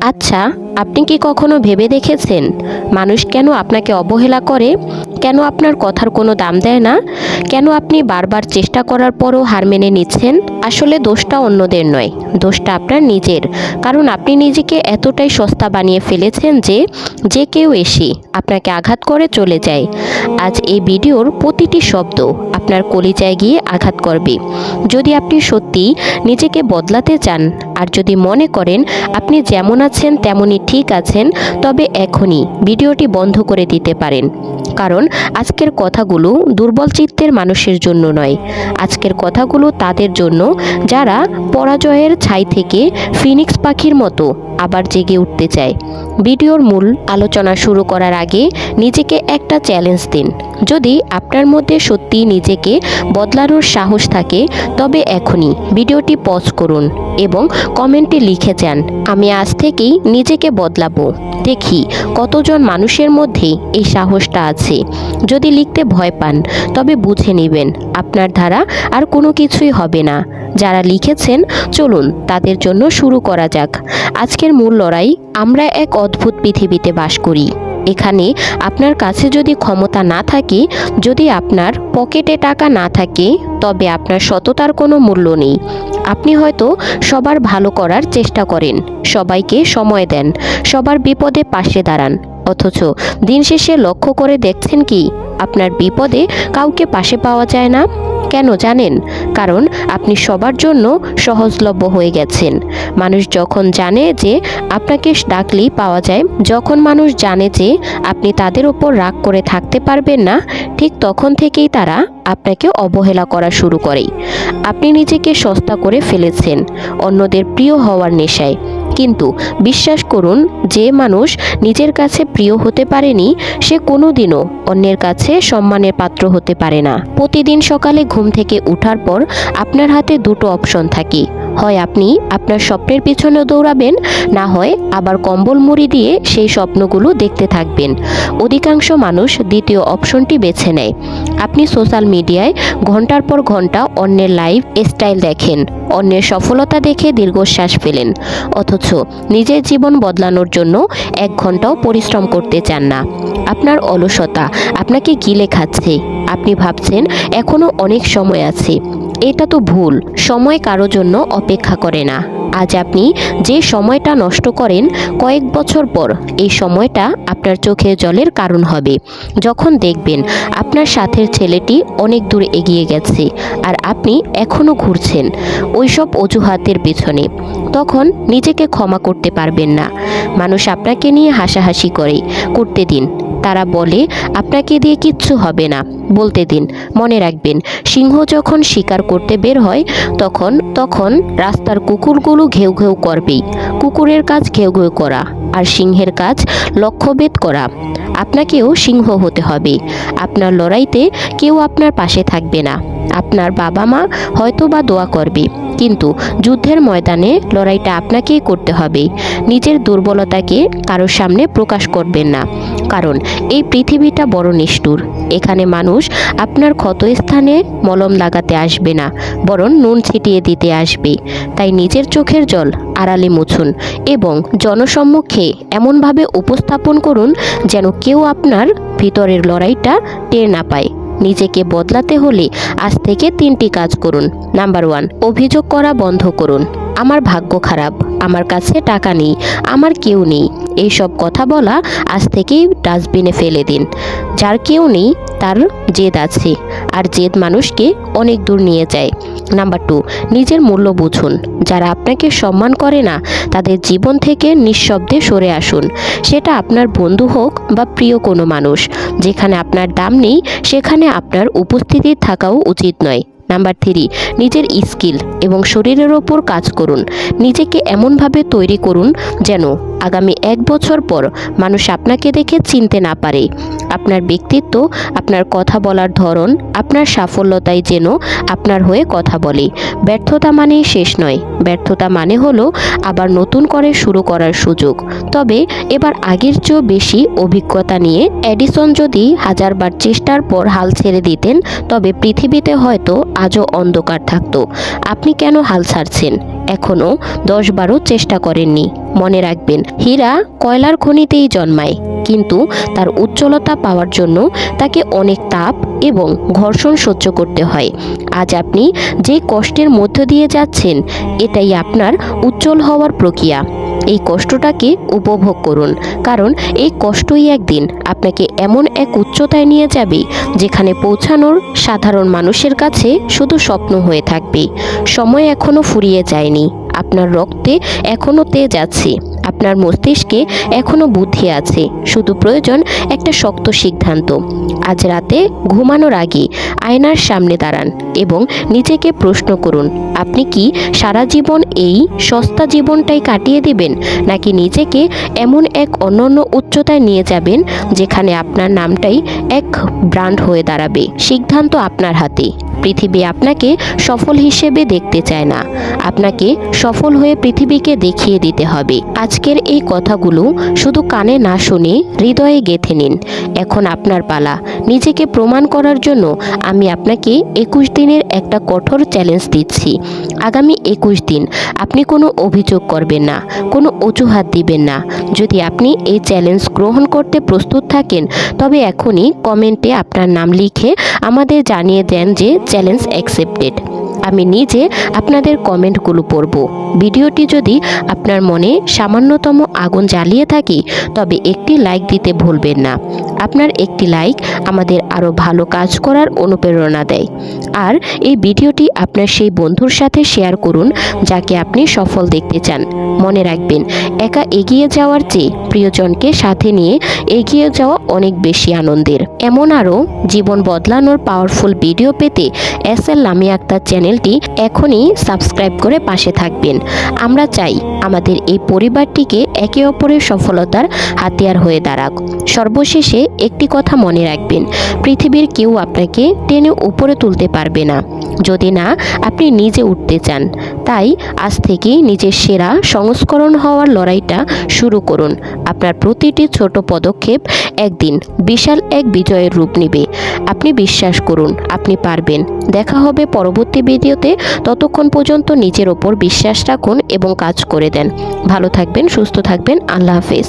আচ্ছা আপনি কি কখনো ভেবে দেখেছেন, মানুষ কেন আপনাকে অবহেলা করে? কেন আপনার কথার কোনো দাম দেয় না? কেন আপনি বারবার চেষ্টা করার পরও হার মেনে নিচ্ছেন? আসলে দোষটা অন্যদের নয়, দোষটা আপনার নিজের। কারণ আপনি নিজেকে এতটাই সস্তা বানিয়ে ফেলেছেন যে যে কেউ এসে আপনাকে আঘাত করে চলে যায়। আজ এই ভিডিওর প্রতিটি শব্দ আপনার কলিজায় গিয়ে আঘাত করবে। যদি আপনি সত্যি নিজেকে বদলাতে চান, আর যদি মনে করেন আপনি যেমন আছেন তেমনই ঠিক আছেন, তবে এখনই ভিডিওটি বন্ধ করে দিতে পারেন। কারণ আজকের কথাগুলো দুর্বল চিত্তের মানুষের জন্য নয়। আজকের কথাগুলো তাদের জন্য, যারা পরাজয়ের ছাই থেকে ফিনিক্স পাখির মতো আবার জেগে উঠতে চায়। ভিডিওর মূল আলোচনা শুরু করার আগে নিজেকে একটা চ্যালেঞ্জ দিন। যদি আপনার মধ্যে সত্যি নিজেকে বদলানোর সাহস থাকে, তবে এখনই ভিডিওটি পজ করুন এবং কমেন্টে লিখে যান, আমি আজ থেকেই নিজেকে বদলাবো। দেখি কতজন মানুষের মধ্যে এই সাহসটা আছে। যদি লিখতে ভয় পান, তবে বুঝে নেবেন আপনার দ্বারা আর কোনো কিছুই হবে না। যারা লিখেছেন, চলুন তাদের জন্য শুরু করা যাক। আজকের মূল লড়াই, আমরা এক অদ্ভুত পৃথিবীতে বাস করি। এখানে আপনার কাছে যদি ক্ষমতা না থাকে, যদি আপনার পকেটে টাকা না থাকে, তবে আপনার সততার কোনো মূল্য নেই। আপনি হয়তো সবার ভালো করার চেষ্টা করেন, সবাইকে সময় দেন, সবার বিপদে পাশে দাঁড়ান। অথচ দিন শেষে লক্ষ্য করে দেখছেন কি, আপনার বিপদে কাউকে পাশে পাওয়া যায় না। কেন জানেন? কারণ আপনি সবার জন্য সহজলভ্য হয়ে গেছেন। মানুষ যখন জানে যে আপনাকে ডাকলেই পাওয়া যায়, যখন মানুষ জানে যে আপনি তাদের ওপর রাগ করে থাকতে পারবেন না, ঠিক তখন থেকেই তারা আপনাকে অবহেলা করা শুরু করে আপনি নিজেকে সস্তা করে ফেলেছেন, অন্যদের প্রিয় হওয়ার নেশায়। কিন্তু বিশ্বাস করুন, যে মানুষ নিজের কাছে প্রিয় হতে পারেনি, সে কোনো দিনও অন্যের কাছে সম্মানের পাত্র হতে পারে না। প্রতিদিন সকালে ঘুম থেকে উঠার পর আপনার হাতে দুটো অপশন থাকে। হয় আপনি আপনার স্বপ্নের পিছনে দৌড়াবেন, না হয় আবার কম্বল মুড়ি দিয়ে সেই স্বপ্নগুলো দেখতে থাকবেন। অধিকাংশ মানুষ দ্বিতীয় অপশনটি বেছে নেয়। আপনি সোশ্যাল মিডিয়ায় ঘণ্টার পর ঘণ্টা অন্যের লাইভ স্টাইল দেখেন, অন্যের সফলতা দেখে দীর্ঘশ্বাস ফেলেন। অথচ নিজের জীবন বদলানোর জন্য এক ঘন্টাও পরিশ্রম করতে চান না। আপনার অলসতা আপনাকে গিলে খাচ্ছে। আপনি ভাবছেন এখনও অনেক সময় আছে। এটা তো ভুল। সময় কারও জন্য অপেক্ষা করে না। আজ আপনি যে সময়টা নষ্ট করেন, কয়েক বছর পর এই সময়টা আপনার চোখে জলের কারণ হবে। যখন দেখবেন আপনার সাথের ছেলেটি অনেক দূর এগিয়ে গেছে আর আপনি এখনও ঘুরছেন ওইসব অজুহাতের পেছনে, তখন নিজেকে ক্ষমা করতে পারবেন না। মানুষ আপনাকে নিয়ে হাসাহাসি করে। করতে দিন। তারা বলে, আপনাকে দিয়ে কিচ্ছু হবে না। বলতে দিন। মনে রাখবেন, সিংহ যখন শিকার করতে বের হয়, তখন তখন রাস্তার কুকুরগুলো ঘেউ ঘেউ করবেই। কুকুরের কাজ ঘেউ ঘেউ করা আর সিংহের কাজ লক্ষ্যভেদ করা। আপনাকেও সিংহ হতে হবে। আপনার লড়াইতে কেউ আপনার পাশে থাকবে না। আপনার বাবা মা হয়তো বা দোয়া করবে, কিন্তু যুদ্ধের ময়দানে লড়াইটা আপনাকেই করতে হবে। নিজের দুর্বলতাকে কারোর সামনে প্রকাশ করবেন না। কারণ এই পৃথিবীটা বড় নিষ্ঠুর। এখানে মানুষ আপনার ক্ষতস্থানে মলম লাগাতে আসবে না, বরং নুন ছিটিয়ে দিতে আসবে। তাই নিজের চোখের জল আড়ালে মুছুন এবং জনসম্মুখে এমনভাবে উপস্থাপন করুন যেন কেউ আপনার ভিতরের লড়াইটা টের না পায়। নিজেকে বদলাতে হলে আজ থেকে তিনটি কাজ করুন। নাম্বার ওয়ান, অভিযোগ করা বন্ধ করুন। আমার ভাগ্য খারাপ, আমার কাছে টাকা নেই, আমার কেউ নেই। এইসব কথা বলা আজ থেকেই ডাস্টবিনে ফেলে দিন। যার কেউ নেই, তার জেদ আছে। আর জেদ মানুষকে অনেক দূর নিয়ে যায়। নাম্বার টু, নিজের মূল্য বুঝুন। যারা আপনাকে সম্মান করে না, তাদের জীবন থেকে নিঃশব্দে সরে আসুন। সেটা আপনার বন্ধু হোক বা প্রিয় কোনো মানুষ। যেখানে আপনার দাম নেই, সেখানে আপনার উপস্থিতি থাকাও উচিত নয়। নাম্বার থ্রি, নিজের স্কিল এবং শরীরের ওপর কাজ করুন। নিজেকে এমনভাবে তৈরি করুন যেন আগামী এক বছর পর মানুষ আপনাকে দেখে চিনতে না পারে। আপনার ব্যক্তিত্ব, আপনার কথা বলার ধরন, আপনার সাফল্যতাই যেন আপনার হয়ে কথা বলে। ব্যর্থতা মানেই শেষ নয়। ব্যর্থতা মানে হলো আবার নতুন করে শুরু করার সুযোগ। তবে এবার আগের চেয়েও বেশি অভিজ্ঞতা নিয়ে এডিসন যদি হাজারবার চেষ্টার পর হাল ছেড়ে দিতেন, তবে পৃথিবীতে হয়তো আজও অন্ধকার থাকত। আপনি কেন হাল ছাড়ছেন? এখনও দশ বারো চেষ্টা করেননি। মনে রাখবেন, হীরা কয়লার খনিতেই জন্মায়, কিন্তু তার উজ্জ্বলতা পাওয়ার জন্য তাকে অনেক তাপ এবং ঘর্ষণ সহ্য করতে হয়। আজ আপনি যে কষ্টের মধ্য দিয়ে যাচ্ছেন, এটাই আপনার উজ্জ্বল হওয়ার প্রক্রিয়া। এই কষ্টটাকে উপভোগ করুন। কারণ এই কষ্টই একদিন আপনাকে এমন এক উচ্চতায় নিয়ে যাবে, যেখানে পৌঁছানোর সাধারণ মানুষের কাছে শুধু স্বপ্ন হয়ে থাকবে। সময় এখনও ফুরিয়ে যায়নি। আপনার রক্তে এখনও তেজ আছে। আপনার মস্তিষ্কে এখনও বুদ্ধি আছে, শুধু প্রয়োজন একটা শক্ত সিদ্ধান্ত। আজ রাতে ঘুমানোর আগে আয়নার সামনে দাঁড়ান এবং নিজেকে প্রশ্ন করুন, আপনি কি সারা জীবন এই সস্তা জীবনটাই কাটিয়ে দিবেন, নাকি নিজেকে এমন এক অনন্য উচ্চতায় নিয়ে যাবেন যেখানে আপনার নামটাই এক ব্র্যান্ড হয়ে দাঁড়াবে? সিদ্ধান্ত আপনার হাতে। পৃথিবী আপনাকে সফল হিসেবে দেখতে চায় না। আপনাকে সফল হয়ে পৃথিবীকে দেখিয়ে দিতে হবে। আজকের এই কথাগুলো শুধু কানে না শুনে হৃদয়ে গেঁথে নিন। এখন আপনার পালা। নিজেকে প্রমাণ করার জন্য আমি আপনাকে একুশ দিনের একটা কঠোর চ্যালেঞ্জ দিচ্ছি। আগামী একুশ দিন আপনি কোনো অভিযোগ করবেন না, কোনো অজুহাত দিবেন না। যদি আপনি এই চ্যালেঞ্জ গ্রহণ করতে প্রস্তুত থাকেন, তবে এখনই কমেন্টে আপনার নাম লিখে আমাদের জানিয়ে দেন যে চ্যালেঞ্জ অ্যাকসেপ্টেড আমি নিজে আপনাদের কমেন্টগুলো পড়ব। ভিডিওটি যদি আপনার মনে সামান্যতম আগুন জ্বালিয়ে থাকে, তবে একটি লাইক দিতে ভুলবেন না। আপনার একটি লাইক আমাদের আরও ভালো কাজ করার অনুপ্রেরণা দেয়। আর এই ভিডিওটি আপনার সেই বন্ধুর সাথে শেয়ার করুন, যাকে আপনি সফল দেখতে চান। মনে রাখবেন, একা এগিয়ে যাওয়ার চেয়ে প্রিয়জনকে সাথে নিয়ে এগিয়ে যাওয়া অনেক বেশি আনন্দের। এমন আরও জীবন বদলানোর পাওয়ারফুল ভিডিও পেতে এস এল লামি আক্তার চ্যানেলটি এখনই সাবস্ক্রাইব করে পাশে থাকবেন। আমরা চাই আমাদের এই পরিবারটিকে একে অপরের সফলতার হাতিয়ার হয়ে দাঁড়াক। সর্বশেষে একটি কথা মনে রাখবেন, পৃথিবীর কেউ আপনাকে টেনে উপরে তুলতে পারবে না। যদি না, আপনি নিজে উঠতে চান। তাই আজ থেকেই নিজের সেরা সংস্করণ হওয়ার লড়াইটা শুরু করুন। আপনার প্রতিটি ছোট পদক্ষেপ একদিন বিশাল এক বিজয়ের রূপ নেবে। আপনি বিশ্বাস করুন, আপনি পারবেন। দেখা হবে পরবর্তী ভিডিওতে। ততক্ষণ পর্যন্ত নিজের ওপর বিশ্বাস রাখুন এবং কাজ করে দেন। ভালো থাকবেন, সুস্থ থাকবেন। আল্লাহ হাফেজ।